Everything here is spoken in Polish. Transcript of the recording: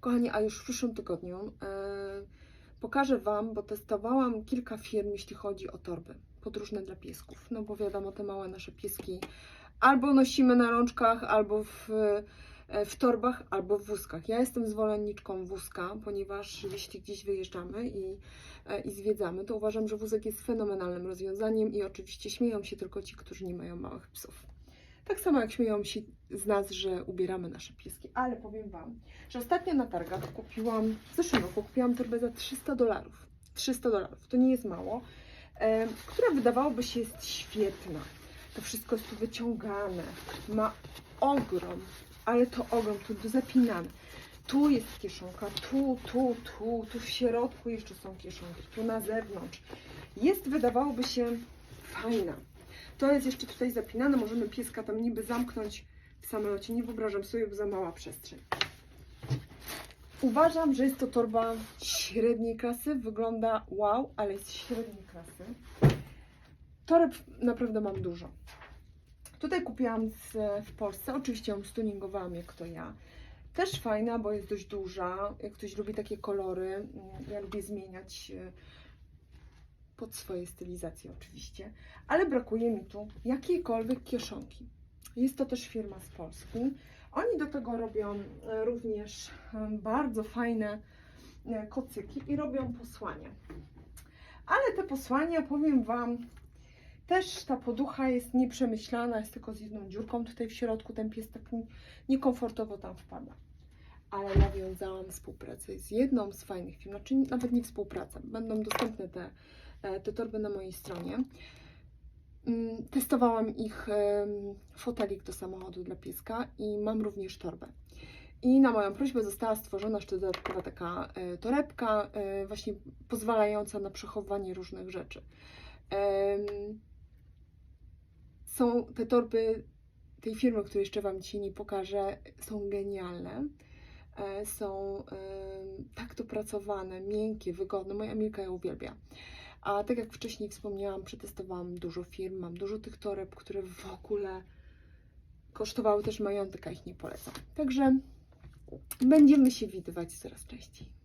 Kochani, a już w przyszłym tygodniu e, pokażę Wam, bo testowałam kilka firm, jeśli chodzi o torby podróżne dla piesków. No bo wiadomo, te małe nasze pieski albo nosimy na rączkach, albo w, e, w torbach, albo w wózkach. Ja jestem zwolenniczką wózka, ponieważ jeśli gdzieś wyjeżdżamy i, e, i zwiedzamy, to uważam, że wózek jest fenomenalnym rozwiązaniem i oczywiście śmieją się tylko ci, którzy nie mają małych psów. Tak samo jak śmieją się z nas, że ubieramy nasze pieski. Ale powiem Wam, że ostatnio na targach kupiłam, w zeszłym roku kupiłam torbę za 300 dolarów. 300 dolarów, to nie jest mało, e, która wydawałoby się jest świetna. To wszystko jest tu wyciągane, ma ogrom, ale to ogrom, tu do zapinane. Tu jest kieszonka, tu, tu, tu, tu w środku jeszcze są kieszonki, tu na zewnątrz. Jest, wydawałoby się, fajna. To jest jeszcze tutaj zapinane, możemy pieska tam niby zamknąć w samolocie. Nie wyobrażam sobie, bo za mała przestrzeń. Uważam, że jest to torba średniej klasy. Wygląda wow, ale jest średniej klasy. Toreb naprawdę mam dużo. Tutaj kupiłam z, w Polsce. Oczywiście ją stuningowałam jak to ja. Też fajna, bo jest dość duża. Jak ktoś lubi takie kolory, mm, ja lubię zmieniać e, pod swoje stylizacje oczywiście. Ale brakuje mi tu jakiejkolwiek kieszonki. Jest to też firma z Polski. Oni do tego robią e, również e, bardzo fajne e, kocyki i robią posłania. Ale te posłania, powiem Wam, też ta poducha jest nieprzemyślana, jest tylko z jedną dziurką tutaj w środku. Ten pies tak nie- niekomfortowo tam wpada. Ale nawiązałam współpracę z jedną z fajnych firm, znaczy nawet nie współpraca. Będą dostępne te, te torby na mojej stronie. Mm, Testowałam ich fotelik do samochodu dla pieska i mam również torbę. I na moją prośbę została stworzona jeszcze dodatkowa taka e, torebka, e, właśnie pozwalająca na przechowywanie różnych rzeczy. Są te torby tej firmy, której jeszcze Wam dzisiaj nie pokażę, są genialne. E, Są tak dopracowane, miękkie, wygodne. Moja Milka je uwielbia. A tak jak wcześniej wspomniałam, przetestowałam dużo firm, mam dużo tych toreb, które w ogóle kosztowały też majątek, a ich nie polecam. Także będziemy się widywać coraz częściej.